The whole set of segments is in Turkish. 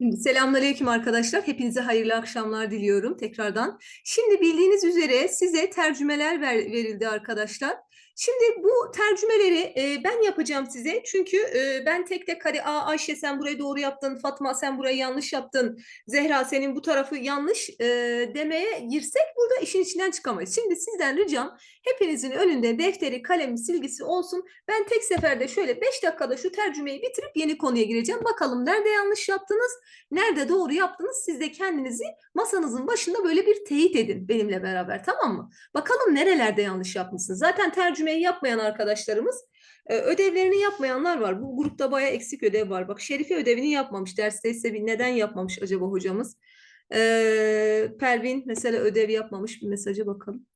Şimdi Selamünaleyküm arkadaşlar. Hepinize hayırlı akşamlar diliyorum tekrardan. Şimdi bildiğiniz üzere size tercümeler ver- verildi arkadaşlar. Şimdi bu tercümeleri e, ben yapacağım size. Çünkü e, ben tek tek hadi Aa, Ayşe sen burayı doğru yaptın, Fatma sen burayı yanlış yaptın, Zehra senin bu tarafı yanlış e, demeye girsek burada işin içinden çıkamayız. Şimdi sizden ricam hepinizin önünde defteri, kalemi, silgisi olsun. Ben tek seferde şöyle 5 dakikada şu tercümeyi bitirip yeni konuya gireceğim. Bakalım nerede yanlış yaptınız? Nerede doğru yaptınız? Siz de kendinizi masanızın başında böyle bir teyit edin benimle beraber tamam mı? Bakalım nerelerde yanlış yapmışsınız. Zaten tercümeyi yapmayan arkadaşlarımız e, ödevlerini yapmayanlar var. Bu grupta bayağı eksik ödev var. Bak Şerife ödevini yapmamış. Dersteyse bir neden yapmamış acaba hocamız? E, Pervin mesela ödev yapmamış. Bir mesaja bakalım.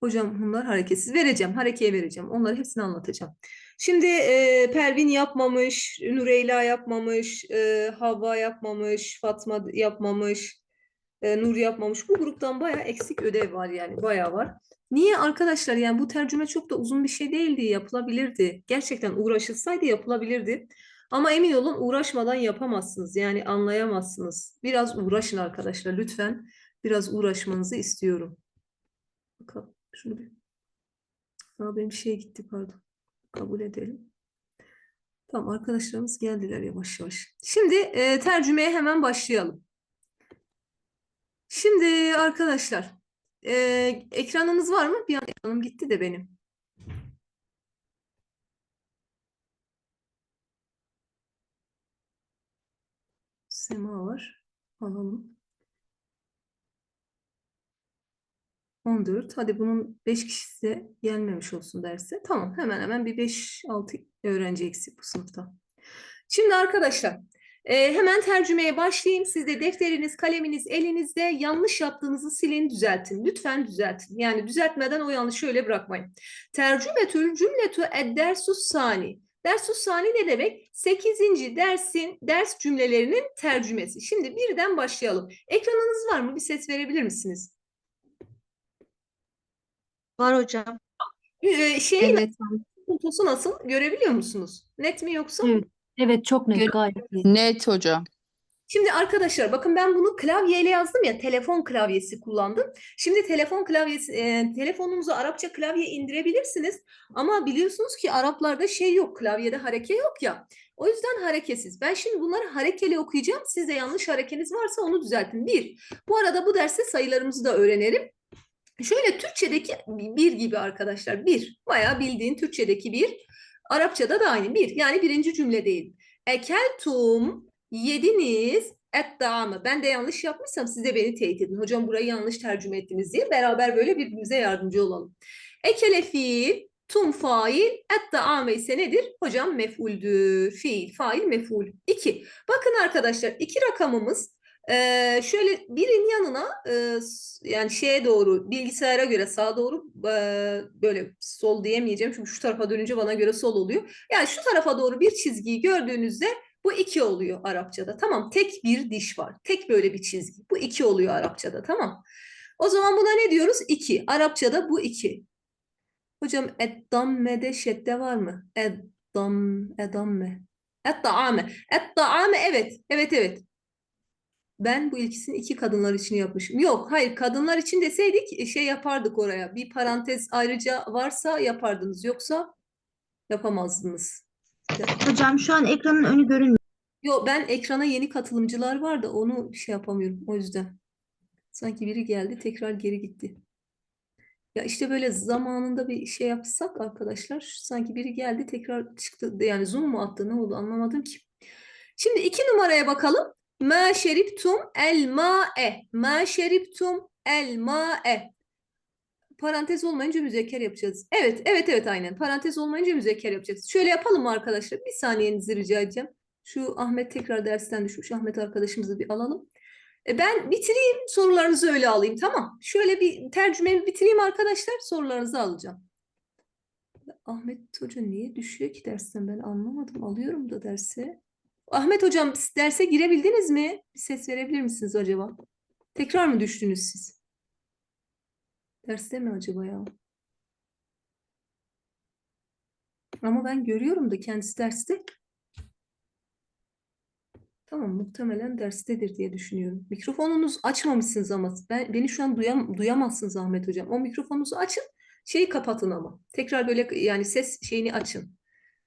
Hocam bunlar hareketsiz. Vereceğim. Harekeye vereceğim. Onları hepsini anlatacağım. Şimdi e, Pervin yapmamış, Nureyla yapmamış, e, Havva yapmamış, Fatma yapmamış, e, Nur yapmamış. Bu gruptan bayağı eksik ödev var yani bayağı var. Niye arkadaşlar yani bu tercüme çok da uzun bir şey değildi yapılabilirdi. Gerçekten uğraşılsaydı yapılabilirdi. Ama emin olun uğraşmadan yapamazsınız yani anlayamazsınız. Biraz uğraşın arkadaşlar lütfen. Biraz uğraşmanızı istiyorum. Bakalım şunu bir. Aa, benim şey gitti pardon. Kabul edelim. Tamam arkadaşlarımız geldiler yavaş yavaş. Şimdi e, tercümeye hemen başlayalım. Şimdi arkadaşlar e, ekranınız var mı? Bir an ekranım gitti de benim. Sema var. Alalım. 14. Hadi bunun 5 kişisi de gelmemiş olsun derse. Tamam hemen hemen bir 5-6 öğrenci eksik bu sınıfta. Şimdi arkadaşlar e, hemen tercümeye başlayayım. Siz de defteriniz, kaleminiz elinizde yanlış yaptığınızı silin, düzeltin. Lütfen düzeltin. Yani düzeltmeden o yanlışı öyle bırakmayın. Tercümetül cümletü eddersus sani. Dersus sani ne demek? 8. dersin ders cümlelerinin tercümesi. Şimdi birden başlayalım. Ekranınız var mı? Bir ses verebilir misiniz? Var hocam. Ee, şey Evet. Puntosu nasıl? Görebiliyor musunuz? Net mi yoksa? Evet. Evet çok net Gör- gayet. Net hocam. Şimdi arkadaşlar bakın ben bunu klavyeyle yazdım ya telefon klavyesi kullandım. Şimdi telefon klavyesi e, telefonunuza Arapça klavye indirebilirsiniz ama biliyorsunuz ki Araplarda şey yok klavyede hareke yok ya. O yüzden hareketsiz. Ben şimdi bunları harekeli okuyacağım. Sizde yanlış harekeniz varsa onu düzeltin. Bir. Bu arada bu derste sayılarımızı da öğrenelim. Şöyle Türkçedeki bir gibi arkadaşlar. Bir. Bayağı bildiğin Türkçedeki bir. Arapçada da aynı. Bir. Yani birinci cümle değil. Ekeltum yediniz et dağımı. Ben de yanlış yapmışsam siz de beni teyit edin. Hocam burayı yanlış tercüme ettiniz diye beraber böyle birbirimize yardımcı olalım. Ekele fiil, tum fail, et dağımı ise nedir? Hocam mef'uldür. Fiil, fail, mef'ul. İki. Bakın arkadaşlar iki rakamımız ee, şöyle birin yanına e, yani şeye doğru bilgisayara göre sağa doğru e, böyle sol diyemeyeceğim çünkü şu tarafa dönünce bana göre sol oluyor. Yani şu tarafa doğru bir çizgiyi gördüğünüzde bu iki oluyor Arapçada. Tamam tek bir diş var. Tek böyle bir çizgi. Bu iki oluyor Arapçada tamam. O zaman buna ne diyoruz? İki. Arapçada bu iki. Hocam eddamme'de şedde var mı? Eddam, edamme. Edda'ame. Edda'ame evet. Evet evet. Ben bu ilkisini iki kadınlar için yapmışım. Yok, hayır kadınlar için deseydik şey yapardık oraya. Bir parantez ayrıca varsa yapardınız. Yoksa yapamazdınız. Hocam şu an ekranın önü görünmüyor. Yok ben ekrana yeni katılımcılar var da onu şey yapamıyorum o yüzden. Sanki biri geldi tekrar geri gitti. Ya işte böyle zamanında bir şey yapsak arkadaşlar sanki biri geldi tekrar çıktı. Yani zoom mu attı ne oldu anlamadım ki. Şimdi iki numaraya bakalım. Ma şeriptum el ma'e. Ma şeriptum el ma'e. Parantez olmayınca müzekker yapacağız. Evet, evet, evet aynen. Parantez olmayınca müzekker yapacağız. Şöyle yapalım mı arkadaşlar? Bir saniyenizi rica edeceğim. Şu Ahmet tekrar dersten düşmüş. Ahmet arkadaşımızı bir alalım. E, ben bitireyim, sorularınızı öyle alayım. Tamam. Şöyle bir tercümemi bitireyim arkadaşlar. Sorularınızı alacağım. Ahmet Hoca niye düşüyor ki dersten ben anlamadım. Alıyorum da derse. Ahmet Hocam derse girebildiniz mi? Bir ses verebilir misiniz acaba? Tekrar mı düştünüz siz? Derste mi acaba ya? Ama ben görüyorum da kendisi derste. Tamam, muhtemelen derstedir diye düşünüyorum. Mikrofonunuz açmamışsınız ama ben beni şu an duyam, duyamazsınız Ahmet hocam. O mikrofonunuzu açın, şeyi kapatın ama. Tekrar böyle yani ses şeyini açın.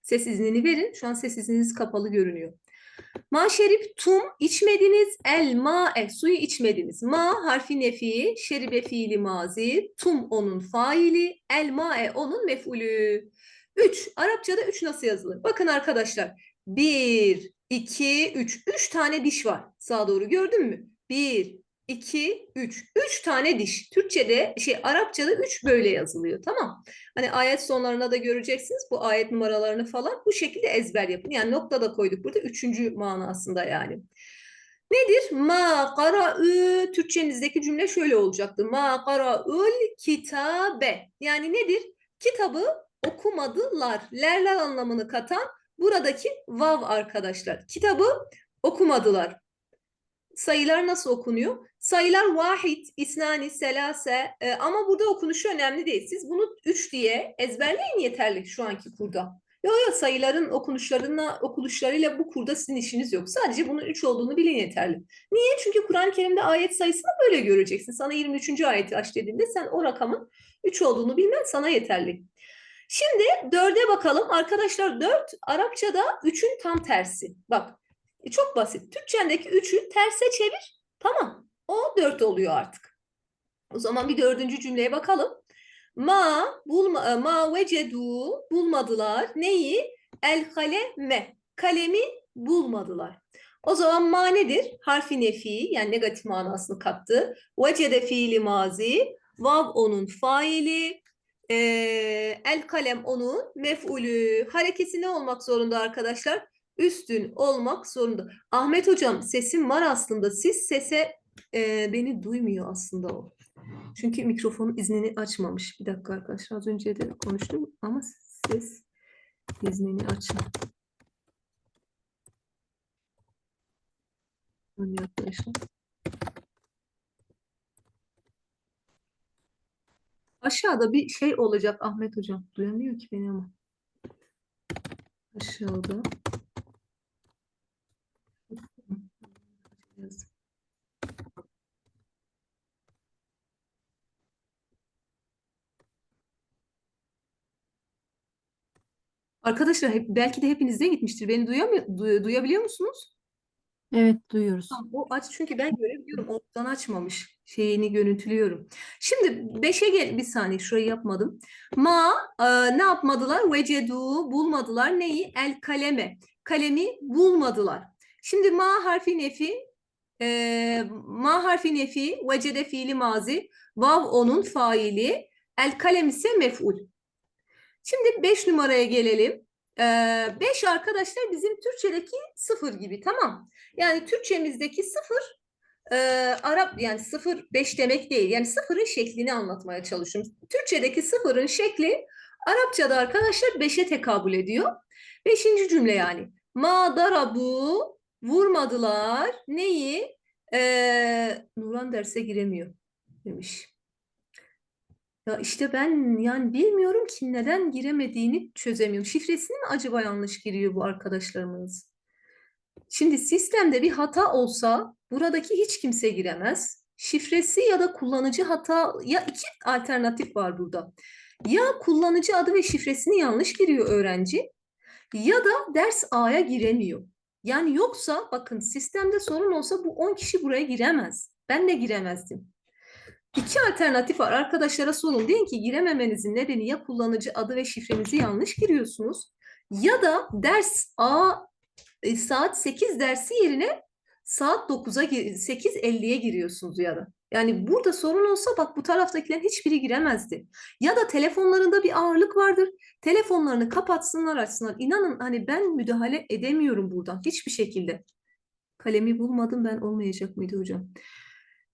Ses iznini verin. Şu an ses izniniz kapalı görünüyor. Ma şerip tum içmediniz. El ma e suyu içmediniz. Ma harfi nefi, şeribe fiili mazi, tum onun faili, el ma e onun mef'ulü. 3. Arapçada 3 nasıl yazılır? Bakın arkadaşlar. 1, 2, 3. 3 tane diş var. Sağa doğru gördün mü? 1, 2, 3. 3 tane diş. Türkçede şey Arapçada 3 böyle yazılıyor. Tamam. Hani ayet sonlarına da göreceksiniz bu ayet numaralarını falan. Bu şekilde ezber yapın. Yani nokta da koyduk burada. Üçüncü manasında yani. Nedir? Ma qara'ü Türkçemizdeki cümle şöyle olacaktı. Ma qara'ül kitabe. Yani nedir? Kitabı okumadılar. Lerler anlamını katan buradaki vav arkadaşlar. Kitabı okumadılar. Sayılar nasıl okunuyor? Sayılar vahid, isnani, selase e, ama burada okunuşu önemli değil. Siz bunu 3 diye ezberleyin yeterli şu anki kurda. Yok yok sayıların okunuşlarına okunuşlarıyla bu kurda sizin işiniz yok. Sadece bunun 3 olduğunu bilin yeterli. Niye? Çünkü Kur'an-ı Kerim'de ayet sayısını böyle göreceksin. Sana 23. ayeti aç dediğinde sen o rakamın 3 olduğunu bilmen sana yeterli. Şimdi 4'e bakalım. Arkadaşlar 4 Arapçada 3'ün tam tersi. Bak çok basit. Türkçendeki 3'ü terse çevir. Tamam. O 4 oluyor artık. O zaman bir dördüncü cümleye bakalım. Ma bulma ma vecedu bulmadılar. Neyi? El kaleme. Kalemi bulmadılar. O zaman ma nedir? Harfi nefi yani negatif manasını kattı. Vecede fiili mazi. Vav onun faili. Ee, el kalem onun mef'ulü. Harekesi ne olmak zorunda arkadaşlar? Üstün olmak zorunda. Ahmet hocam sesim var aslında. Siz sese e, beni duymuyor aslında o. Çünkü mikrofon iznini açmamış. Bir dakika arkadaşlar az önce de konuştum ama ses iznini açın. Aşağıda bir şey olacak Ahmet hocam. Duyamıyor ki beni ama. Aşağıda. Yazdım. Arkadaşlar hep, belki de hepinizde gitmiştir. Beni duyamıyor, duy- duyabiliyor musunuz? Evet duyuyoruz. Tamam, o aç çünkü ben görebiliyorum. Oradan açmamış. Şeyini görüntülüyorum. Şimdi 5'e gel bir saniye şurayı yapmadım. Ma e, ne yapmadılar? Vecedu bulmadılar. Neyi? El kaleme. Kalemi bulmadılar. Şimdi ma harfi nefi e, ma harfi nefi vecede fiili mazi vav onun faili el kalem ise mef'ul. Şimdi 5 numaraya gelelim. 5 arkadaşlar bizim Türkçedeki sıfır gibi tamam. Yani Türkçemizdeki sıfır e, Arap yani sıfır beş demek değil. Yani sıfırın şeklini anlatmaya çalışıyorum. Türkçedeki sıfırın şekli Arapçada arkadaşlar beşe tekabül ediyor. Beşinci cümle yani. Ma darabu vurmadılar. Neyi? E, Nuran derse giremiyor demiş. Ya işte ben yani bilmiyorum ki neden giremediğini çözemiyorum. Şifresini mi acaba yanlış giriyor bu arkadaşlarımız? Şimdi sistemde bir hata olsa buradaki hiç kimse giremez. Şifresi ya da kullanıcı hata ya iki alternatif var burada. Ya kullanıcı adı ve şifresini yanlış giriyor öğrenci ya da ders A'ya giremiyor. Yani yoksa bakın sistemde sorun olsa bu 10 kişi buraya giremez. Ben de giremezdim. İki alternatif var. Arkadaşlara sorun. Deyin ki girememenizin nedeni ya kullanıcı adı ve şifrenizi yanlış giriyorsunuz ya da ders A e, saat 8 dersi yerine saat 9'a 8.50'ye giriyorsunuz ya da. Yani burada sorun olsa bak bu taraftakilerin hiçbiri giremezdi. Ya da telefonlarında bir ağırlık vardır. Telefonlarını kapatsınlar açsınlar. İnanın hani ben müdahale edemiyorum buradan hiçbir şekilde. Kalemi bulmadım ben olmayacak mıydı hocam?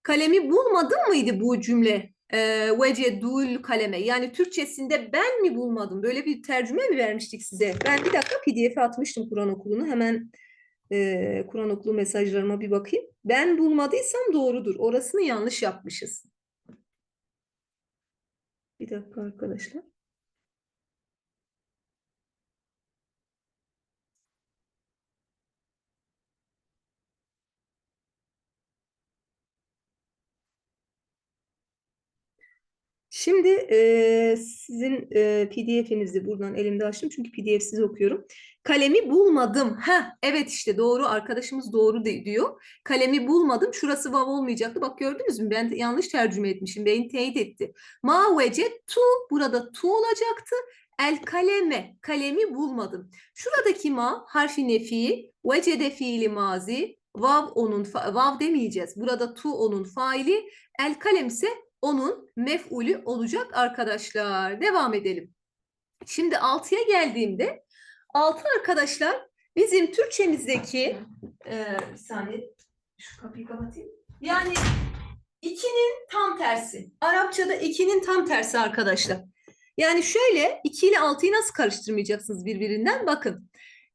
Kalemi bulmadın mıydı bu cümle? Ee, Vecedul kaleme. Yani Türkçesinde ben mi bulmadım? Böyle bir tercüme mi vermiştik size? Ben bir dakika PDF'e atmıştım Kur'an okulunu. Hemen e, Kur'an okulu mesajlarıma bir bakayım. Ben bulmadıysam doğrudur. Orasını yanlış yapmışız. Bir dakika arkadaşlar. Şimdi eee, sizin eee, PDF'inizi buradan elimde açtım çünkü PDF'siz okuyorum. Kalemi bulmadım. Ha, evet işte doğru arkadaşımız doğru diyor. Kalemi bulmadım. Şurası vav olmayacaktı. Bak gördünüz mü? Ben yanlış tercüme etmişim. Beyin teyit etti. Ma tu burada tu olacaktı. El kaleme kalemi bulmadım. Şuradaki ma harfi nefi, vecede fiili mazi, vav onun vav demeyeceğiz. Burada tu onun faili, el kalem ise onun mef'ulü olacak arkadaşlar. Devam edelim. Şimdi 6'ya geldiğimde 6 arkadaşlar bizim Türkçemizdeki e, bir saniye şu kapıyı kapatayım. Yani 2'nin tam tersi. Arapçada 2'nin tam tersi arkadaşlar. Yani şöyle 2 ile 6'yı nasıl karıştırmayacaksınız birbirinden? Bakın.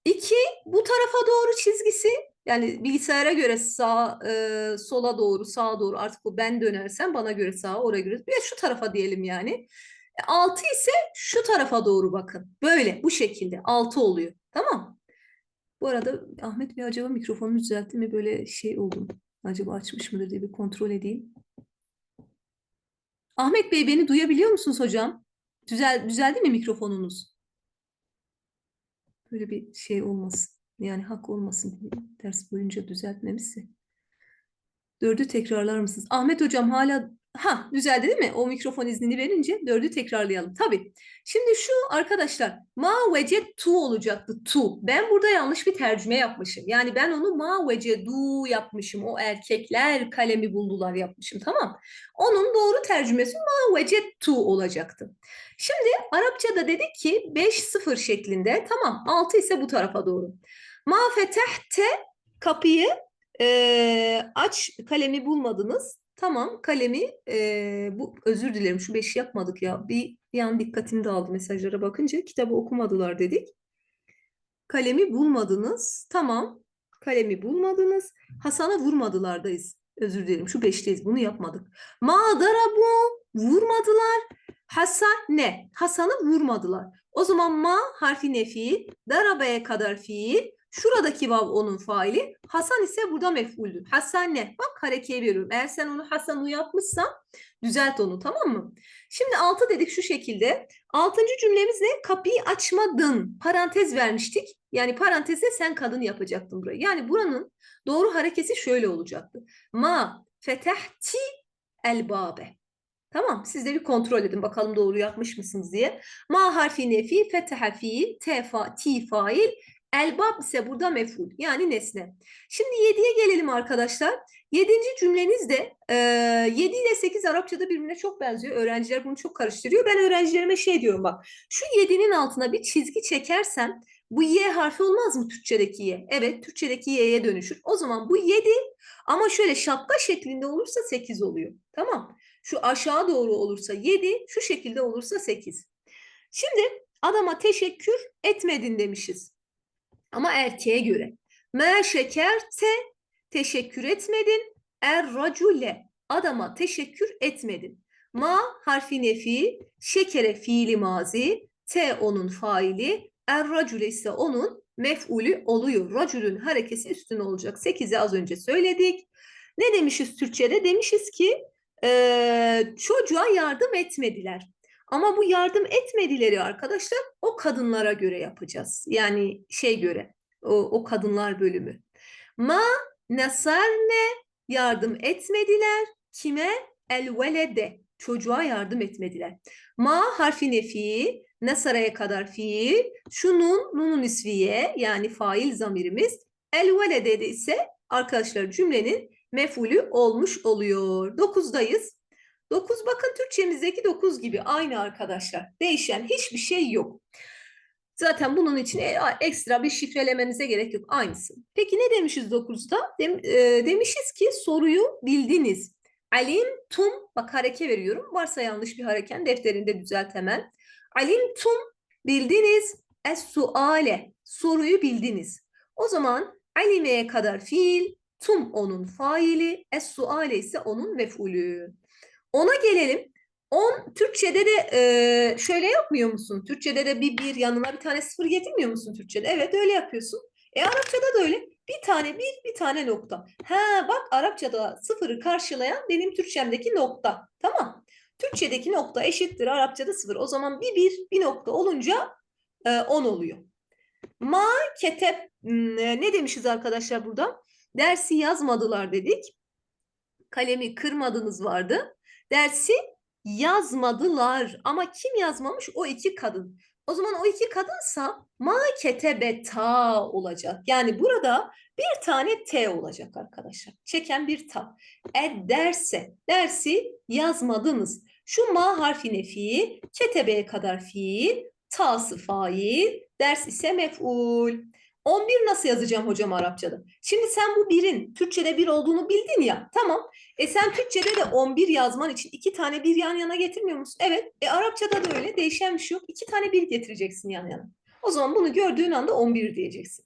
2 bu tarafa doğru çizgisi yani bilgisayara göre sağ e, sola doğru sağa doğru artık o ben dönersem bana göre sağa oraya göre ya şu tarafa diyelim yani. 6 ise şu tarafa doğru bakın. Böyle bu şekilde 6 oluyor. Tamam. Bu arada Ahmet Bey acaba mikrofonunu düzeltti mi böyle şey oldum. Acaba açmış mıdır diye bir kontrol edeyim. Ahmet Bey beni duyabiliyor musunuz hocam? Düzel, düzeldi mi mikrofonunuz? Böyle bir şey olmasın. Yani hak olmasın diye ders boyunca düzeltmemişse. Dördü tekrarlar mısınız? Ahmet hocam hala ha düzeldi değil mi? O mikrofon iznini verince dördü tekrarlayalım. Tabii. Şimdi şu arkadaşlar ma tu olacaktı tu. Ben burada yanlış bir tercüme yapmışım. Yani ben onu ma du yapmışım. O erkekler kalemi buldular yapmışım. Tamam. Onun doğru tercümesi ma tu olacaktı. Şimdi Arapçada dedik ki 5-0 şeklinde. Tamam. 6 ise bu tarafa doğru. Ma fetehte kapıyı e, aç kalemi bulmadınız. Tamam kalemi e, bu özür dilerim şu beşi yapmadık ya. Bir, bir an dikkatim dağıldı mesajlara bakınca kitabı okumadılar dedik. Kalemi bulmadınız. Tamam. Kalemi bulmadınız. Hasan'a vurmadılardayız. Özür dilerim şu beşteyiz bunu yapmadık. Ma darabu vurmadılar. Hasan ne? Hasan'ı vurmadılar. O zaman ma harfi nefi, darabeye kadar fiil, Şuradaki vav onun faili. Hasan ise burada mef'uldür. Hasan ne? Bak harekeye veriyorum. Eğer sen onu Hasan'u yapmışsan düzelt onu tamam mı? Şimdi altı dedik şu şekilde. Altıncı cümlemiz ne? Kapıyı açmadın. Parantez vermiştik. Yani parantezde sen kadın yapacaktın burayı. Yani buranın doğru harekesi şöyle olacaktı. Ma fetehti el babe. Tamam siz de bir kontrol edin bakalım doğru yapmış mısınız diye. Ma harfi nefi, feteha fiil, tefa, ti fail, Elbab ise burada mef'ul yani nesne. Şimdi 7'ye gelelim arkadaşlar. 7. cümleniz de e, 7 ile 8 Arapçada birbirine çok benziyor. Öğrenciler bunu çok karıştırıyor. Ben öğrencilerime şey diyorum bak. Şu 7'nin altına bir çizgi çekersem bu Y harfi olmaz mı Türkçedeki Y? Evet Türkçedeki Y'ye dönüşür. O zaman bu 7 ama şöyle şapka şeklinde olursa 8 oluyor. Tamam. Şu aşağı doğru olursa 7, şu şekilde olursa 8. Şimdi adama teşekkür etmedin demişiz. Ama erkeğe göre. Me şekerte teşekkür etmedin. Er racule adama teşekkür etmedin. Ma harfi nefi, şekere fiili mazi, te onun faili, er racule ise onun mef'ulü oluyor. Racülün harekesi üstün olacak. 8'i az önce söyledik. Ne demişiz Türkçe'de? Demişiz ki e, çocuğa yardım etmediler. Ama bu yardım etmedileri arkadaşlar o kadınlara göre yapacağız. Yani şey göre o, o kadınlar bölümü. Ma nasarne yardım etmediler. Kime? El velede. Çocuğa yardım etmediler. Ma harfi nefi, nasaraya kadar fiil, şunun nunun isviye yani fail zamirimiz, el velede de ise arkadaşlar cümlenin mefulü olmuş oluyor. Dokuzdayız. 9 bakın Türkçemizdeki 9 gibi aynı arkadaşlar. Değişen hiçbir şey yok. Zaten bunun için e, ekstra bir şifrelemenize gerek yok. Aynısı. Peki ne demişiz 9'da? Dem, e, demişiz ki soruyu bildiniz. Alim tum bak hareke veriyorum. Varsa yanlış bir hareken defterinde düzelt hemen. Alim tum bildiniz. Es suale soruyu bildiniz. O zaman alimeye kadar fiil, tum onun faili, es suale ise onun mef'ulü. Ona gelelim. 10 Türkçe'de de e, şöyle yapmıyor musun? Türkçe'de de bir bir yanına bir tane sıfır getirmiyor musun Türkçe'de? Evet öyle yapıyorsun. E Arapçada da öyle. Bir tane bir, bir tane nokta. Ha bak Arapçada sıfırı karşılayan benim Türkçemdeki nokta. Tamam. Türkçedeki nokta eşittir Arapçada sıfır. O zaman bir bir bir nokta olunca e, 10 oluyor. Ma ketep hmm, ne demişiz arkadaşlar burada? Dersi yazmadılar dedik. Kalemi kırmadınız vardı. Dersi yazmadılar. Ama kim yazmamış? O iki kadın. O zaman o iki kadınsa ma ketebeta olacak. Yani burada bir tane T olacak arkadaşlar. Çeken bir ta. E derse, dersi yazmadınız. Şu ma harfine fiil, ketebeye kadar fiil, ta'sı fail, ders ise mef'ul. 11 nasıl yazacağım hocam Arapçada? Şimdi sen bu birin Türkçede bir olduğunu bildin ya. Tamam. E sen Türkçede de 11 yazman için iki tane bir yan yana getirmiyor musun? Evet. E Arapçada da öyle. Değişen bir şey yok. İki tane bir getireceksin yan yana. O zaman bunu gördüğün anda 11 diyeceksin.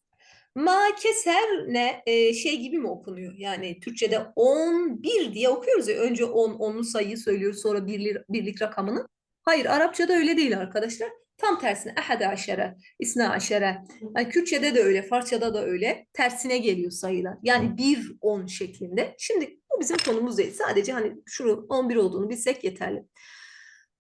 Ma keser ne e, şey gibi mi okunuyor? Yani Türkçede 11 diye okuyoruz ya. Önce 10, 10'lu sayıyı söylüyoruz sonra birlik, birlik rakamını. Hayır Arapçada öyle değil arkadaşlar. Tam tersine ehade aşere, isna aşere. Yani Kürtçe'de de öyle, Farsça'da da öyle. Tersine geliyor sayılar. Yani 1, 10 şeklinde. Şimdi bu bizim konumuz değil. Sadece hani şunu 11 olduğunu bilsek yeterli.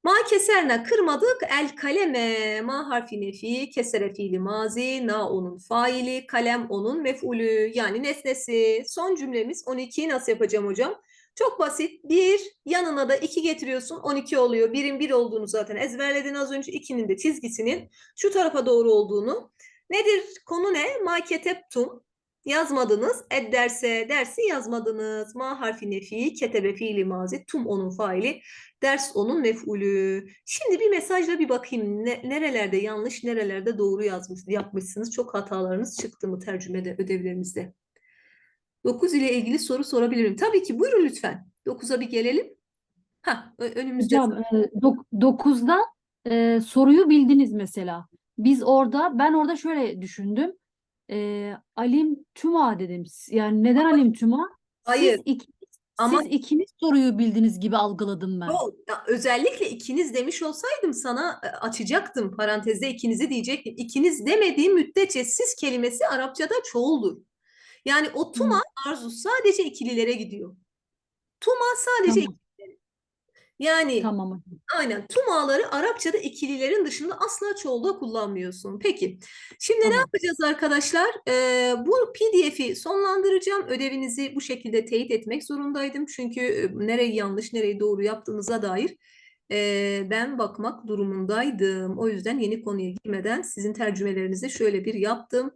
Ma keserna kırmadık el kaleme ma harfi nefi kesere fiili mazi na onun faili kalem onun mef'ulü yani nesnesi son cümlemiz 12'yi nasıl yapacağım hocam? Çok basit. 1 yanına da 2 getiriyorsun 12 oluyor. 1'in 1 olduğunu zaten ezberledin az önce. 2'nin de çizgisinin şu tarafa doğru olduğunu. Nedir? Konu ne? Ma ketebtum. Yazmadınız. Ed derse dersi yazmadınız. Ma harfi nefi, ketebe fiili mazi, tum onun faili, ders onun mef'ulü. Şimdi bir mesajla bir bakayım. Ne- nerelerde yanlış, nerelerde doğru yazmış, yapmışsınız. Çok hatalarınız çıktı mı tercümede, ödevlerinizde? 9 ile ilgili soru sorabilirim. Tabii ki buyurun lütfen. 9'a bir gelelim. Ha, önümüzde. Hocam e, dok- 9'da e, soruyu bildiniz mesela. Biz orada ben orada şöyle düşündüm. E, Alim Tüma dedim. Yani neden Alim Tüma? Hayır. Siz, iki, Ama- siz ikiniz soruyu bildiniz gibi algıladım ben. Ya özellikle ikiniz demiş olsaydım sana e, açacaktım. Parantezde ikinizi diyecektim. İkiniz demediğim müddetçe siz kelimesi Arapçada çoğuldur. Yani o tuma arzu sadece ikililere gidiyor. Tuma sadece Tamam. ikililere. Yani Tamam aynen tumaları Arapçada ikililerin dışında asla çoğulda kullanmıyorsun. Peki. Şimdi ne Tamam. yapacağız arkadaşlar? Ee, bu PDF'i sonlandıracağım. Ödevinizi bu şekilde teyit etmek zorundaydım. Çünkü nereyi yanlış, nereyi doğru yaptığınıza dair e, ben bakmak durumundaydım. O yüzden yeni konuya girmeden sizin tercümelerinizi şöyle bir yaptım.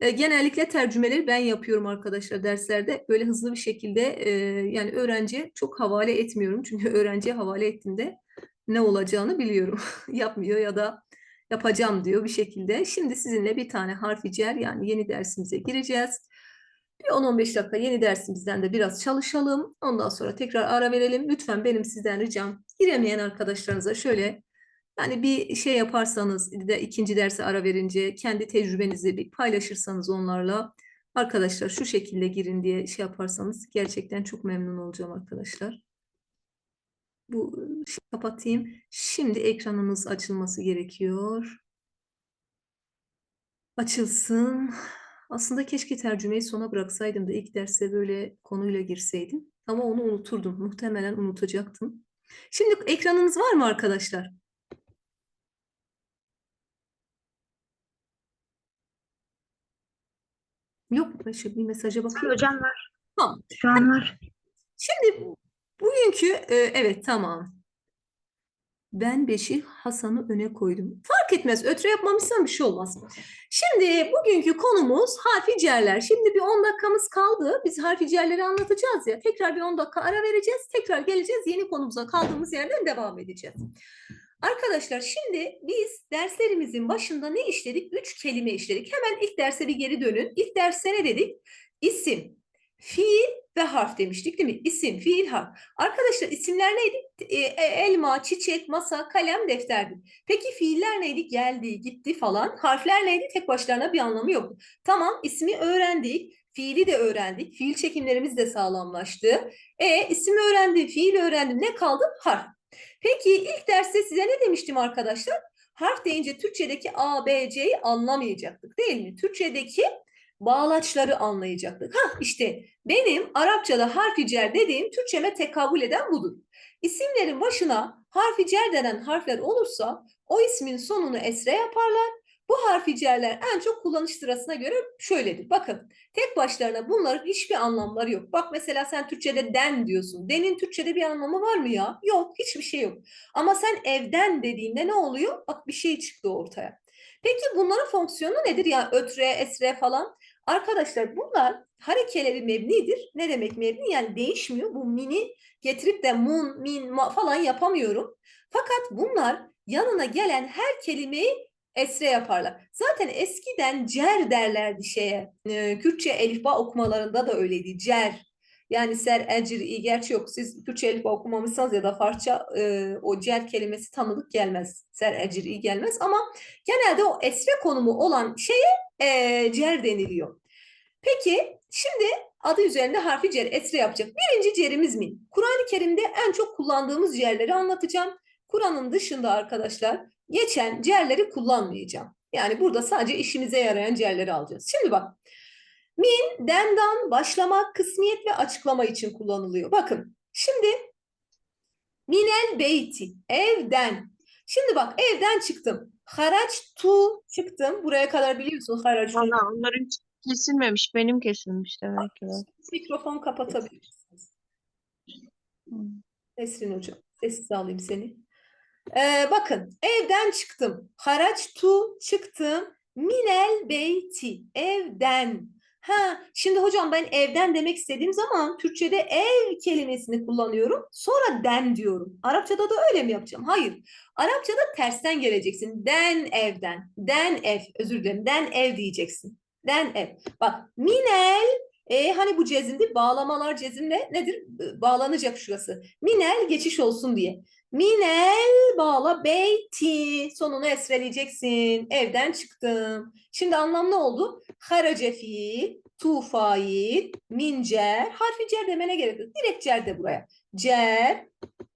E, genellikle tercümeleri ben yapıyorum arkadaşlar derslerde. Böyle hızlı bir şekilde e, yani öğrenciye çok havale etmiyorum. Çünkü öğrenciye havale ettiğimde ne olacağını biliyorum. Yapmıyor ya da yapacağım diyor bir şekilde. Şimdi sizinle bir tane harfi cer yani yeni dersimize gireceğiz. Bir 10-15 dakika yeni dersimizden de biraz çalışalım. Ondan sonra tekrar ara verelim. Lütfen benim sizden ricam giremeyen arkadaşlarınıza şöyle yani bir şey yaparsanız de ikinci derse ara verince kendi tecrübenizi bir paylaşırsanız onlarla arkadaşlar şu şekilde girin diye şey yaparsanız gerçekten çok memnun olacağım arkadaşlar. Bu şey kapatayım. Şimdi ekranımız açılması gerekiyor. Açılsın. Aslında keşke tercümeyi sona bıraksaydım da ilk derse böyle konuyla girseydim. Ama onu unuturdum. Muhtemelen unutacaktım. Şimdi ekranınız var mı arkadaşlar? Yok mu? Şu bir mesaja bakayım. Hocam var. Tamam. Şu an var. Şimdi bugünkü e, evet tamam. Ben beşi Hasan'ı öne koydum. Fark etmez. Ötre yapmamışsan bir şey olmaz. Şimdi bugünkü konumuz harfi cerler. Şimdi bir 10 dakikamız kaldı. Biz harfi cerleri anlatacağız ya. Tekrar bir 10 dakika ara vereceğiz. Tekrar geleceğiz. Yeni konumuza kaldığımız yerden devam edeceğiz. Arkadaşlar şimdi biz derslerimizin başında ne işledik? Üç kelime işledik. Hemen ilk derse bir geri dönün. İlk derste ne dedik? İsim, fiil ve harf demiştik değil mi? İsim, fiil, harf. Arkadaşlar isimler neydi? E, elma, çiçek, masa, kalem, defterdi. Peki fiiller neydi? Geldi, gitti falan. Harfler neydi? Tek başlarına bir anlamı yok. Tamam ismi öğrendik. Fiili de öğrendik. Fiil çekimlerimiz de sağlamlaştı. E ismi öğrendim, fiil öğrendim. Ne kaldı? Harf. Peki ilk derste size ne demiştim arkadaşlar? Harf deyince Türkçedeki A, B, C'yi anlamayacaktık değil mi? Türkçedeki bağlaçları anlayacaktık. Hah işte benim Arapçada harfi cer dediğim Türkçeme tekabül eden budur. İsimlerin başına harfi cer denen harfler olursa o ismin sonunu esre yaparlar. Bu harfi cerler en çok kullanış sırasına göre şöyledir. Bakın tek başlarına bunların hiçbir anlamları yok. Bak mesela sen Türkçe'de den diyorsun. Denin Türkçe'de bir anlamı var mı ya? Yok hiçbir şey yok. Ama sen evden dediğinde ne oluyor? Bak bir şey çıktı ortaya. Peki bunların fonksiyonu nedir? Yani ötre, esre falan. Arkadaşlar bunlar harekeleri mebnidir. Ne demek mebni? Yani değişmiyor. Bu mini getirip de mun, min ma falan yapamıyorum. Fakat bunlar yanına gelen her kelimeyi esre yaparlar. Zaten eskiden cer derlerdi şeye. E, Kürtçe elifba okumalarında da öyleydi. Cer. Yani ser, ecir, i. Gerçi yok. Siz Kürtçe elifba okumamışsanız ya da Farsça e, o cer kelimesi tanıdık gelmez. Ser, ecir, i gelmez. Ama genelde o esre konumu olan şeye e, cer deniliyor. Peki şimdi adı üzerinde harfi cer, esre yapacak. Birinci cerimiz min. Kur'an-ı Kerim'de en çok kullandığımız cerleri anlatacağım. Kur'an'ın dışında arkadaşlar geçen cerleri kullanmayacağım. Yani burada sadece işimize yarayan cerleri alacağız. Şimdi bak. Min, dendan, başlamak, kısmiyet ve açıklama için kullanılıyor. Bakın şimdi minel beyti, evden. Şimdi bak evden çıktım. Haraç tu çıktım. Buraya kadar biliyorsun haraç tu. Onların kesilmemiş. Benim kesilmiş demek ki. Mikrofon kapatabilirsiniz. Hı. Nesrin Hocam, sessiz alayım seni. Ee, bakın, evden çıktım. Haraç tu çıktım. Minel beyti, evden. Ha, şimdi hocam ben evden demek istediğim zaman Türkçe'de ev kelimesini kullanıyorum. Sonra den diyorum. Arapçada da öyle mi yapacağım? Hayır. Arapçada tersten geleceksin. Den evden. Den ev. Özür dilerim. Den ev diyeceksin. Den ev. Bak minel e, hani bu cezimdi bağlamalar cezimle nedir? Bağlanacak şurası. Minel geçiş olsun diye. Minel bağla beyti sonunu esreleyeceksin. Evden çıktım. Şimdi anlam ne oldu? Harace fiil, tu. Harfi cer demene gerek yok. Direkt cer de buraya. Cer,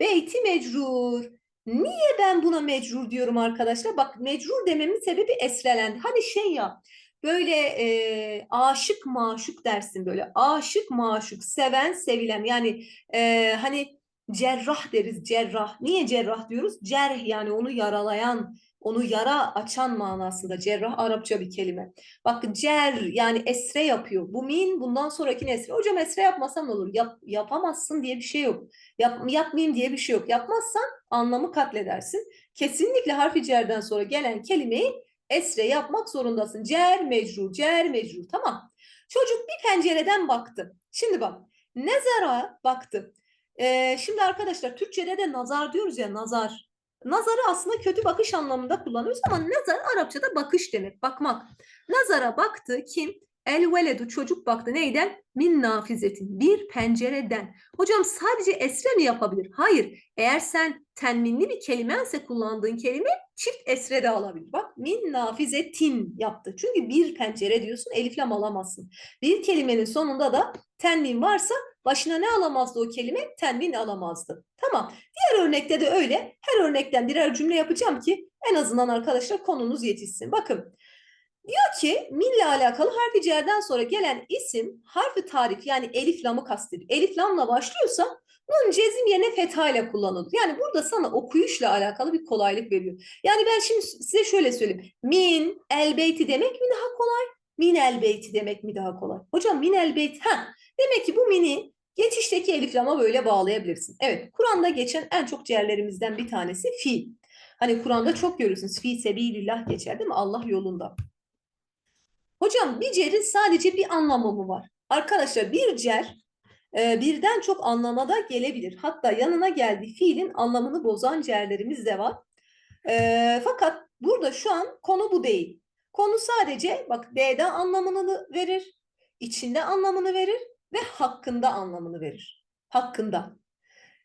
beyti mecrur. Niye ben buna mecrur diyorum arkadaşlar? Bak mecrur dememin sebebi esrelendi. Hani şey ya böyle e, aşık maşuk dersin böyle. Aşık maşuk, seven sevilen yani e, hani cerrah deriz cerrah. Niye cerrah diyoruz? Cerh yani onu yaralayan, onu yara açan manasında. Cerrah Arapça bir kelime. Bak cer yani esre yapıyor. Bu min bundan sonraki esre. Hocam esre yapmasam ne olur? Yap, yapamazsın diye bir şey yok. Yap, yapmayayım diye bir şey yok. Yapmazsan anlamı katledersin. Kesinlikle harfi cerden sonra gelen kelimeyi esre yapmak zorundasın. Cer mecrur, cer mecrur. Tamam. Çocuk bir pencereden baktı. Şimdi bak. Nezara baktı. Ee, şimdi arkadaşlar Türkçe'de de nazar diyoruz ya nazar. Nazarı aslında kötü bakış anlamında kullanıyoruz ama nazar Arapçada bakış demek, bakmak. Nazara baktı kim? El veledu çocuk baktı neyden? Min nafizetin bir pencereden. Hocam sadece esre mi yapabilir? Hayır. Eğer sen tenminli bir kelimense kullandığın kelime çift esre de alabilir. Bak min nafizetin yaptı. Çünkü bir pencere diyorsun eliflam alamazsın. Bir kelimenin sonunda da tenmin varsa başına ne alamazdı o kelime? Tenmin alamazdı. Tamam. Diğer örnekte de öyle. Her örnekten birer cümle yapacağım ki en azından arkadaşlar konunuz yetişsin. Bakın. Diyor ki minle alakalı harfi cerden sonra gelen isim harfi tarif yani elif lamı kastediyor. Elif lamla başlıyorsa bunun cezim yerine fetha ile kullanılır. Yani burada sana okuyuşla alakalı bir kolaylık veriyor. Yani ben şimdi size şöyle söyleyeyim. Min el beyti demek mi daha kolay? Min el beyti demek mi daha kolay? Hocam min el beyti ha demek ki bu mini geçişteki elif lama böyle bağlayabilirsin. Evet Kur'an'da geçen en çok ciğerlerimizden bir tanesi fi. Hani Kur'an'da çok görürsünüz. Fi sebilillah geçer değil mi? Allah yolunda. Hocam bir cerin sadece bir anlamı mı var? Arkadaşlar bir cer e, birden çok anlamada gelebilir. Hatta yanına geldiği fiilin anlamını bozan cerlerimiz de var. E, fakat burada şu an konu bu değil. Konu sadece bak D'den anlamını verir, içinde anlamını verir ve hakkında anlamını verir. Hakkında.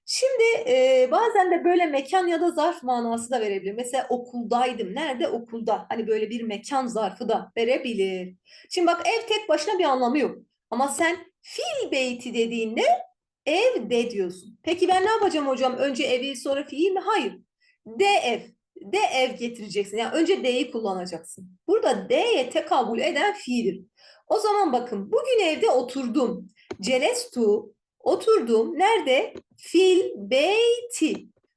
Şimdi e, bazen de böyle mekan ya da zarf manası da verebilir. Mesela okuldaydım. Nerede? Okulda. Hani böyle bir mekan zarfı da verebilir. Şimdi bak ev tek başına bir anlamı yok. Ama sen fil beyti dediğinde ev de diyorsun. Peki ben ne yapacağım hocam? Önce evi sonra fiil mi? Hayır. De ev. de ev getireceksin. Yani önce D'yi kullanacaksın. Burada D'ye tekabül eden fiildir. O zaman bakın bugün evde oturdum. Celestu oturdum. Nerede? Fil beyti.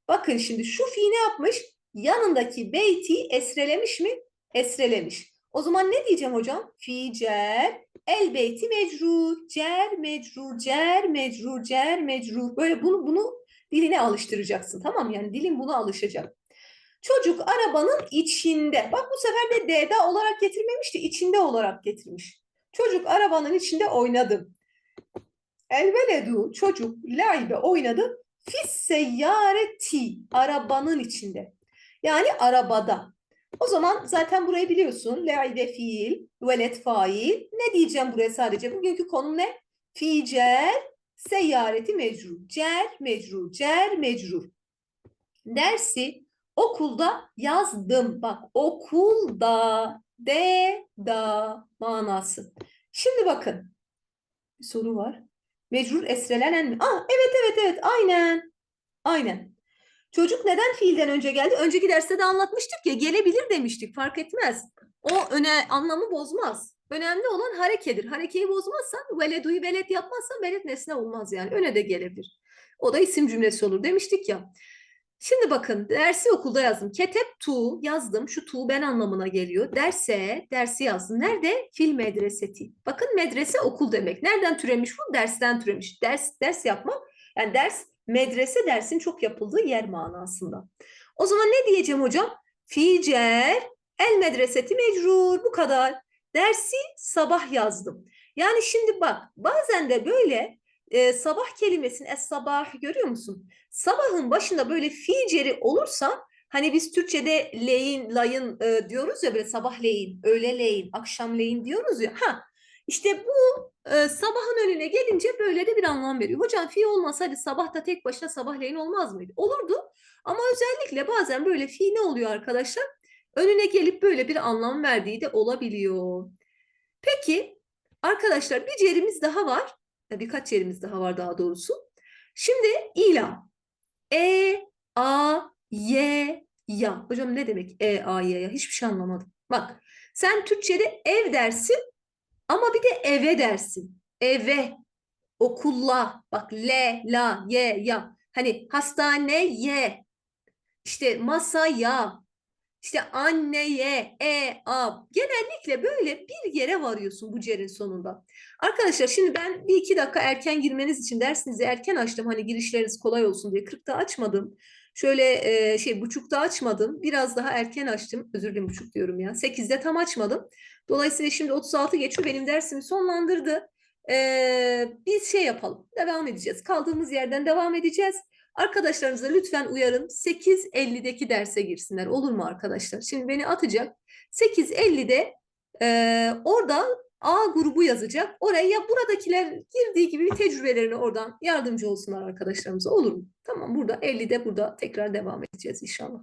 Bakın şimdi şu fiil ne yapmış? Yanındaki beyti esrelemiş mi? Esrelemiş. O zaman ne diyeceğim hocam? Fi cer el beyti mecrur. Cer mecrur, cer mecrur, cer mecrur. Böyle bunu bunu diline alıştıracaksın. Tamam mı? Yani dilin buna alışacak. Çocuk arabanın içinde. Bak bu sefer de D'de olarak getirmemişti. içinde olarak getirmiş. Çocuk arabanın içinde oynadı. El veledu çocuk laibe oynadı. Fis seyyareti arabanın içinde. Yani arabada. O zaman zaten burayı biliyorsun. Laibe fiil, velet fail. Ne diyeceğim buraya sadece? Bugünkü konum ne? Fi cer, seyyareti mecrur. Cer, mecrur, cer, mecrur. Dersi okulda yazdım. Bak okulda, de, da manası. Şimdi bakın. Bir soru var. Mecrur esrelenen mi? Aa, evet evet evet aynen. Aynen. Çocuk neden fiilden önce geldi? Önceki derste de anlatmıştık ya gelebilir demiştik fark etmez. O öne anlamı bozmaz. Önemli olan harekedir. Harekeyi bozmazsan veleduyu velet yapmazsan velet nesne olmaz yani. Öne de gelebilir. O da isim cümlesi olur demiştik ya. Şimdi bakın dersi okulda yazdım. Ketep tu yazdım. Şu tu ben anlamına geliyor. Derse dersi yazdım. Nerede? Fil medreseti. Bakın medrese okul demek. Nereden türemiş bu? Dersten türemiş. Ders ders yapmak. Yani ders medrese dersin çok yapıldığı yer manasında. O zaman ne diyeceğim hocam? Fi cer el medreseti mecrur. Bu kadar. Dersi sabah yazdım. Yani şimdi bak bazen de böyle e, sabah kelimesini es sabah görüyor musun? Sabahın başında böyle fiiceri olursa hani biz Türkçe'de leyin, layın e, diyoruz ya böyle sabahleyin, öğleleyin, akşamleyin diyoruz ya. Ha işte bu e, sabahın önüne gelince böyle de bir anlam veriyor. Hocam fi olmasaydı sabah da tek başına sabahleyin olmaz mıydı? Olurdu ama özellikle bazen böyle fi ne oluyor arkadaşlar? Önüne gelip böyle bir anlam verdiği de olabiliyor. Peki arkadaşlar bir cerimiz daha var. Ya Birkaç yerimiz daha var daha doğrusu. Şimdi ila. E, A, Y, ya. Hocam ne demek E, A, Y, ya? Hiçbir şey anlamadım. Bak sen Türkçe'de ev dersin ama bir de eve dersin. Eve, okulla. Bak le, la, ye, ya. Hani hastaneye, işte masaya, işte anneye, e, a. Genellikle böyle bir yere varıyorsun bu cerin sonunda. Arkadaşlar şimdi ben bir iki dakika erken girmeniz için dersinizi erken açtım. Hani girişleriniz kolay olsun diye. 40'ta açmadım. Şöyle e, şey buçukta açmadım. Biraz daha erken açtım. Özür dilerim buçuk diyorum ya. 8'de tam açmadım. Dolayısıyla şimdi 36 geçiyor. Benim dersimi sonlandırdı. Ee, biz şey yapalım. Devam edeceğiz. Kaldığımız yerden devam edeceğiz. Arkadaşlarınıza lütfen uyarın. 8.50'deki derse girsinler. Olur mu arkadaşlar? Şimdi beni atacak. 8.50'de e, orada A grubu yazacak. Oraya ya buradakiler girdiği gibi bir tecrübelerini oradan yardımcı olsunlar arkadaşlarımıza. Olur mu? Tamam burada 50'de burada tekrar devam edeceğiz inşallah.